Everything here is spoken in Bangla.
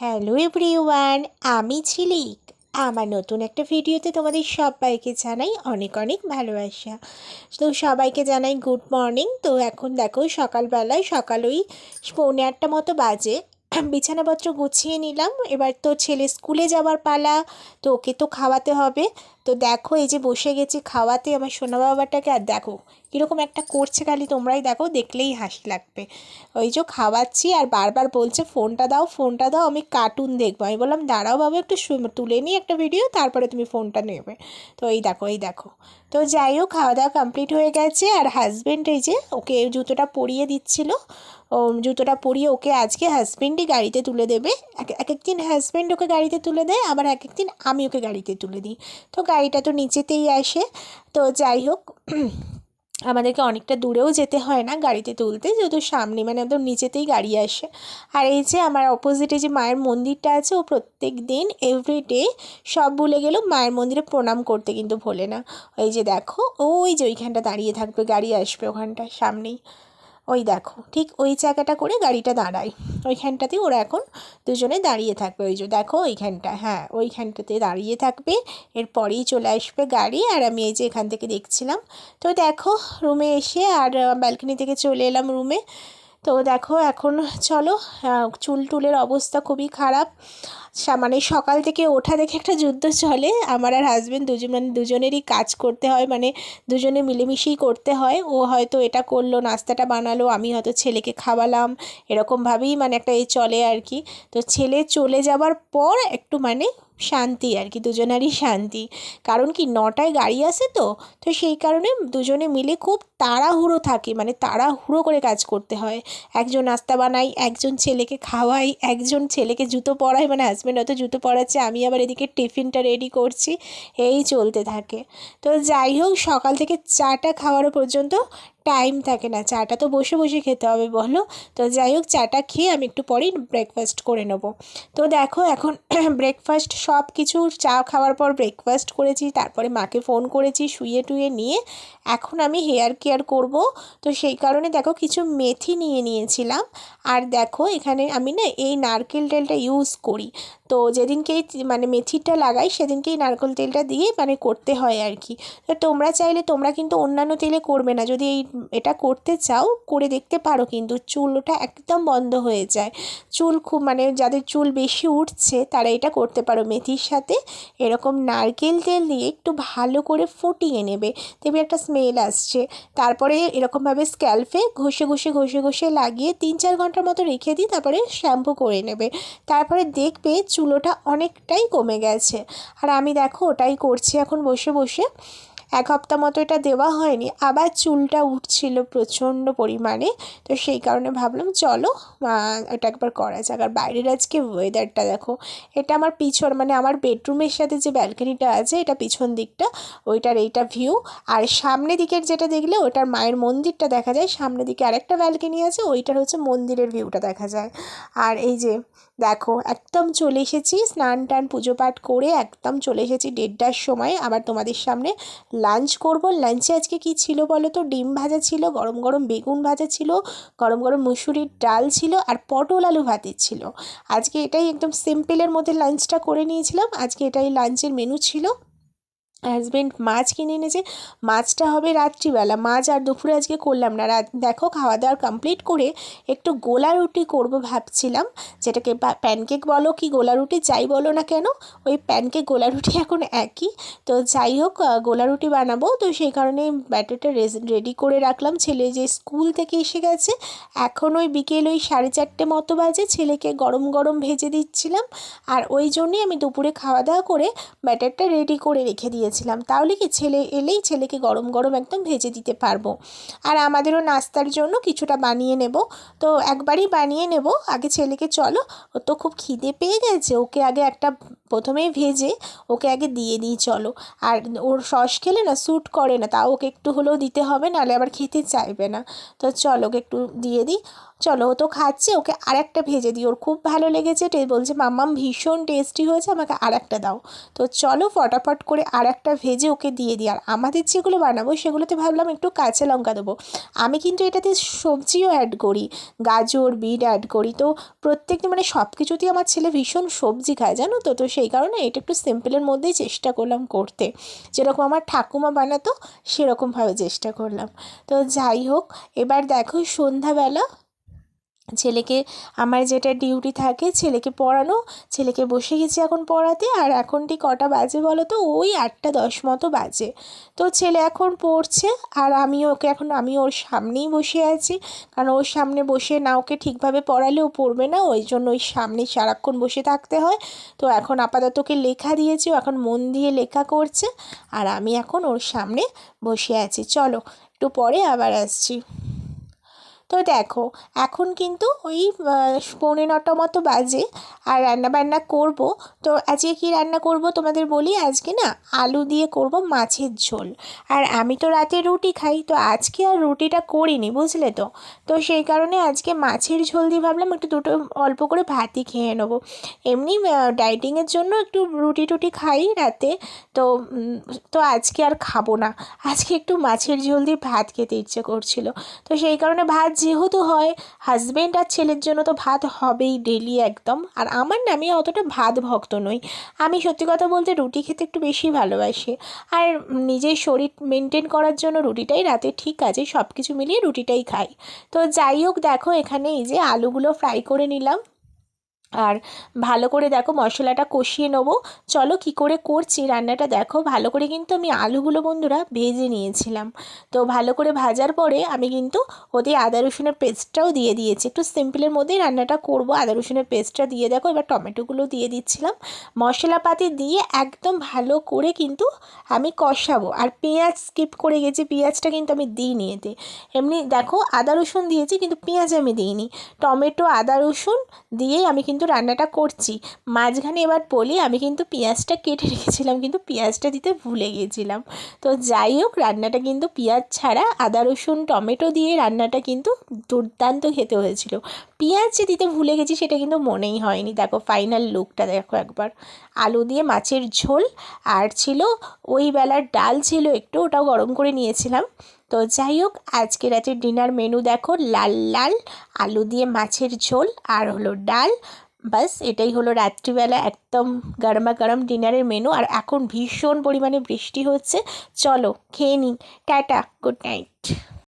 হ্যালো এভরিওয়ান, আমি ছিলিক আমার নতুন একটা ভিডিওতে তোমাদের সবাইকে জানাই অনেক অনেক ভালোবাসা। তো সবাইকে জানাই গুড মর্নিং। তো এখন দেখো সকালবেলায় সকাল ওই পৌনে আটটা মতো বাজে। বিছানাপত্র গুছিয়ে নিলাম। এবার তো ছেলে স্কুলে যাওয়ার পালা, তো ওকে তো খাওয়াতে হবে। তো দেখো এই যে বসে গেছি খাওয়াতে আমার সোনা বাবাটাকে আর দেখো কীরকম একটা করছে খালি তোমরাই দেখো দেখলেই হাসি লাগবে ওই যে খাওয়াচ্ছি আর বারবার বলছে ফোনটা দাও ফোনটা দাও আমি কার্টুন দেখব আমি বললাম দাঁড়াও বাবু একটু তুলে নিই একটা ভিডিও তারপরে তুমি ফোনটা নেবে তো এই দেখো এই দেখো তো যাই হোক খাওয়া দাওয়া কমপ্লিট হয়ে গেছে আর হাজব্যান্ড এই যে ওকে জুতোটা পরিয়ে দিচ্ছিল জুতোটা পরিয়ে ওকে আজকে হাজব্যান্ডই গাড়িতে তুলে দেবে এক এক একদিন হাজব্যান্ড ওকে গাড়িতে তুলে দেয় আবার এক একদিন আমি ওকে গাড়িতে তুলে দিই তো গাড়িটা তো নিচেতেই আসে। তো যাই হোক, আমাদেরকে অনেকটা দূরেও যেতে হয় না গাড়িতে তুলতে, যেহেতু সামনে মানে একদম নিচেতেই গাড়ি আসে। আর এই যে আমার অপোজিটে যে মায়ের মন্দিরটা আছে, ও প্রত্যেক দিন এভরিডে সব ভুলে গেলেও মায়ের মন্দিরে প্রণাম করতে কিন্তু ভোলে না। ওই যে দেখো, ওই যে ওইখানটা দাঁড়িয়ে থাকবে, গাড়ি আসবে ওখানটা সামনেই। ওই দেখো, ঠিক ওই জায়গাটা করে গাড়িটা দাঁড়ায়। ওইখানটাতে ওরা এখন দুজনে দাঁড়িয়ে থাকবে। ওই যে দেখো ওইখানটা হ্যাঁ ওইখানটাতে দাঁড়িয়ে থাকবে। এরপরেই চলে আসবে গাড়ি। আর আমি এই যে এখান থেকে দেখছিলাম। তো দেখো, রুমে এসে আর ব্যালকনি থেকে চলে এলাম রুমে। তো দেখো এখন চলো চুল টুলের অবস্থা খুবই খারাপ। মানে সকাল থেকে ওঠা দেখে একটা যুদ্ধ চলে। আমার আর হাজব্যান্ড দুজন মানে দুজনেরই কাজ করতে হয় মানে দুজনে মিলেমিশেই করতে হয়। ও হয়তো এটা করল, নাস্তাটা বানালো, আমি হয়তো ছেলেকে খাওয়ালাম, এরকমভাবেই মানে একটা এই চলে আর কি। তো ছেলে চলে যাবার পর একটু মানে শান্তি আর কি, দুজনারই শান্তি। কারণ কি, নটায় গাড়ি আসে তো তো সেই কারণে দুজনে মিলে খুব তাড়াহুড়ো থাকে মানে তাড়াহুড়ো করে কাজ করতে হয়। একজন নাস্তা বানাই, একজন ছেলেকে খাওয়াই, একজন ছেলেকে জুতো পরাই মানে হাজব্যান্ড হয়তো জুতো পরাচ্ছে, আমি আবার এদিকে টিফিনটা রেডি করছি, এই চলতে থাকে। তো যাই হোক, সকাল থেকে চাটা খাওয়ার পর্যন্ত টাইম থাকে না। চাটা তো বসে বসে খেতে হবে বলো। তো যাই হোক, চাটা খেয়ে আমি একটু পরেই ব্রেকফাস্ট করে নেব। তো দেখো এখন ব্রেকফাস্ট সব কিছু চা খাওয়ার পর ব্রেকফাস্ট করেছি, তারপরে মাকে ফোন করেছি শুয়ে টুয়ে নিয়ে। এখন আমি হেয়ার কেয়ার করব। তো সেই কারণে দেখো কিছু মেথি নিয়ে নিয়েছিলাম। আর দেখো এখানে আমি না এই নারকেল তেলটা ইউজ করি। তো যেদিনকেই মানে মেথিটা লাগাই, সেদিনকেই নারকেল তেলটা দিয়ে মানে করতে হয় আর কি। তো তোমরা চাইলে, তোমরা কিন্তু অন্যান্য তেলে করবে না। যদি এই, এটা করতে চাও, করে দেখতে পারো কিন্তু চুলটা একদম বন্ধ হয়ে যায়। চুল খুব মানে যাদের চুল বেশি উঠছে, তারা এটা করতে পারো। মেথির সাথে এরকম নারকেল তেল দিয়ে একটু ভালো করে ফুটিয়ে নেবে। দেখবে একটা স্মেল আসছে। তারপরে এরকমভাবে স্ক্যাল্পে ঘষে ঘষে ঘষে ঘষে লাগিয়ে তিন চার ঘণ্টার মতো রেখে দিই তারপরে শ্যাম্পু করে নেবে। তারপরে দেখবে চুলোটা অনেকটাই কমে গেছে। আর আমি দেখো ওটাই করছি এখন বসে বসে। এক হপ্তাহ মতো এটা দেওয়া হয়নি, আবার চুলটা উঠছিল প্রচণ্ড পরিমাণে। তো সেই কারণে ভাবলাম চলো এটা একবার করা যাক। আর বাইরের আজকে ওয়েদারটা দেখো, এটা আমার পিছন মানে আমার বেডরুমের সাথে যে ব্যালকনিটা আছে, এটা পিছন দিকটা, ওইটার এইটা ভিউ আর সামনে দিকের যেটা দেখলে, ওটার মায়ের মন্দিরটা দেখা যায়। সামনে দিকে আরেকটা ব্যালকনি আছে, ওইটার হচ্ছে মন্দিরের ভিউটা দেখা যায়। আর এই যে দেখো, একদম চলে এসেছি, স্নান টান, পুজো পাঠ করে একদম চলে এসেছি দেড়টার সময়। আবার তোমাদের সামনে লাঞ্চ করব। লাঞ্চে আজকে কি ছিল বলো তো? ডিম ভাজা ছিল, গরম গরম বেগুন ভাজা ছিল, গরম গরম মুসুরির ডাল ছিল আর পটল আলু ভাতের ছিল। আজকে এটাই একদম সিম্পলের মধ্যে লাঞ্চটা করে নিয়েছিলাম। আজকে এটাই লাঞ্চের মেনু ছিল। হাজব্যান্ড মাছ কিনে এনেছে। মাছটা হবে রাত্রিবেলা। মাছ আর দুপুরে আজকে করলাম না। রাত দেখো খাওয়া দাওয়ার কমপ্লিট করে একটু গোলা রুটি করব ভাবছিলাম। যেটাকে প্যানকেক বলো কি গোলা রুটি, যাই বলো না কেন, ওই প্যানকেক গোলা রুটি এখন একই। তো যাই হোক গোলা রুটি বানাবো। তো সেই কারণে ব্যাটারটা রেডি করে রাখলাম। ছেলে যে স্কুল থেকে এসে গেছে, এখন ওই বিকেল ওই সাড়ে চারটে মতো বাজে। ছেলেকে গরম গরম ভেজে দিচ্ছিলাম। আর ওই জন্যই আমি দুপুরে খাওয়া দাওয়া করে ব্যাটারটা রেডি করে রেখে দিয়েছিলাম, তাহলে কি ছেলে এলেই ছেলেকে গরম গরম একদম ভেজে দিতে পারব? আর আমাদেরও নাস্তার জন্য কিছুটা বানিয়ে নেব। তো একবারই বানিয়ে নেব। আগে ছেলেকে চলো, ও তো খুব খিদে পেয়ে গেছে, ওকে আগে একটা প্রথমেই ভেজে ওকে আগে দিয়ে দিই, চলো। আর ওর সস খেলে না স্যুট করে না, তাও ওকে একটু হলেও দিতে হবে নাহলে আবার খেতে চাইবে না। তো চলো, ওকে একটু দিয়ে দিই। চলো ও তো খাচ্ছে, ওকে আর একটা ভেজে দিই। ওর খুব ভালো লেগেছে বলছে, মাম্মাম, ভীষণ টেস্টি হয়েছে, আমাকে আর একটা দাও। তো চলো ফটাফট করে আর একটা ভেজে ওকে দিয়ে দিই। আর আমাদের যেগুলো বানাবো, সেগুলোতে ভাবলাম একটু কাঁচা লঙ্কা দেবো। আমি কিন্তু এটাতে সবজিও অ্যাড করি, গাজর, বিট অ্যাড করি। তো প্রত্যেকটা মানে সব কিছুতেই আমার ছেলে ভীষণ সবজি খায়, জানো তো? তো সেই কারণে এটা একটু সিম্পলের মধ্যেই চেষ্টা করলাম করতে। যেরকম আমার ঠাকুমা বানাতো, সেরকমভাবে চেষ্টা করলাম। তো যাই হোক, এবার দেখো সন্ধ্যাবেলা ছেলেকে আমার যেটা ডিউটি থাকে ছেলেকে পড়ানো, ছেলেকে বসে গেছি এখন পড়াতে আর এখন ঠিক কটা বাজে বলো তো? ওই আটটা দশ মতো বাজে। তো ছেলে এখন পড়ছে আর আমি ওকে এখন, আমি ওর সামনেই বসে আছি। কারণ ওর সামনে বসে না ওকে ঠিকভাবে পড়ালেও পড়বে না, ওই জন্য ওই সামনে সারাক্ষণ বসে থাকতে হয়। তো এখন আপাতত ওকে লেখা দিয়েছি, ও এখন মন দিয়ে লেখা করছে আর আমি এখন ওর সামনে বসে আছি। চলো, একটু পরে আবার আসছি। তো দেখো, এখন কিন্তু ওই পৌনে নটা মতো বাজে আর রান্না বান্না করব। তো আজকে কী রান্না করব তোমাদের বলি? আজকে না আলু দিয়ে করব মাছের ঝোল। আর আমি তো রাতে রুটি খাই, তো আজকে আর রুটিটা করিনি, বুঝলে তো? তো সেই কারণে আজকে মাছের ঝোল দিয়ে ভাবলাম একটু দুটো অল্প করে ভাতই খেয়ে নেব। এমনি ডাইটিংয়ের জন্য একটু রুটি টুটি খাই রাতে। তো তো আজকে আর খাব না। আজকে একটু মাছের ঝোল দিয়ে ভাত খেতে ইচ্ছে করছিল। তো সেই কারণে ভাত যেহেতু হয় হাজব্যান্ড আর ছেলের জন্য তো ভাত হবেই ডেলি একদম। আর আমার নামে অতটা ভাত ভক্ত নই। আমি সত্যি কথা বলতে রুটি খেতে একটু বেশি ভালোবাসি। আর নিজের শরীর মেনটেন করার জন্য রুটিটাই রাতে ঠিক আছে সব কিছু মিলিয়ে রুটিটাই খাই। তো যাই হোক, দেখো এখানে এই যে আলুগুলো ফ্রাই করে নিলাম। আর ভালো করে দেখো মশলাটা কষিয়ে নেব। চলো কী করে করছি রান্নাটা দেখো। ভালো করে কিন্তু আমি আলুগুলো বন্ধুরা ভেজে নিয়েছিলাম। তো ভালো করে ভাজার পরে আমি কিন্তু ওতে আদা রসুনের পেস্টটাও দিয়ে দিয়েছি। একটু সিম্পলের মধ্যেই রান্নাটা করব। আদা রসুনের পেস্টটা দিয়ে দেখো, এবার টমেটোগুলো দিয়ে দিচ্ছিলাম। মশলাপাতি দিয়ে একদম ভালো করে কিন্তু আমি কষাবো। আর পেঁয়াজ স্কিপ করে গেছি, পেঁয়াজটা কিন্তু আমি দিইনি এতে। এমনি দেখো আদা রসুন দিয়েছি, কিন্তু পেঁয়াজ আমি দিইনি। টমেটো, আদা রসুন দিয়েই আমি কিন্তু কিন্তু রান্নাটা করছি। মাঝখানে এবার বলি আমি কিন্তু পেঁয়াজটা কেটে রেখেছিলাম, কিন্তু পেঁয়াজটা দিতে ভুলে গিয়েছিলাম তো যাই হোক, রান্নাটা কিন্তু পেঁয়াজ ছাড়া, আদা, রসুন, টমেটো দিয়ে রান্নাটা কিন্তু দুর্দান্ত খেতে হয়েছিল। পেঁয়াজ যে দিতে ভুলে গেছি, সেটা কিন্তু মনেই হয়নি। দেখো ফাইনাল লুকটা দেখো একবার। আলু দিয়ে মাছের ঝোল, আর ছিল ওই বেলার ডাল ছিল একটু, ওটাও গরম করে নিয়েছিলাম। তো যাই হোক, আজকে রাতের ডিনার মেনু দেখো, লাল লাল, আলু দিয়ে মাছের ঝোল, আর হলো ডাল বাস, এটাই হলো রাত্রিবেলা একদম গরমা গরম ডিনারের মেনু আর এখন ভীষণ পরিমাণে বৃষ্টি হচ্ছে। চলো, খেয়ে নিই। Tata good night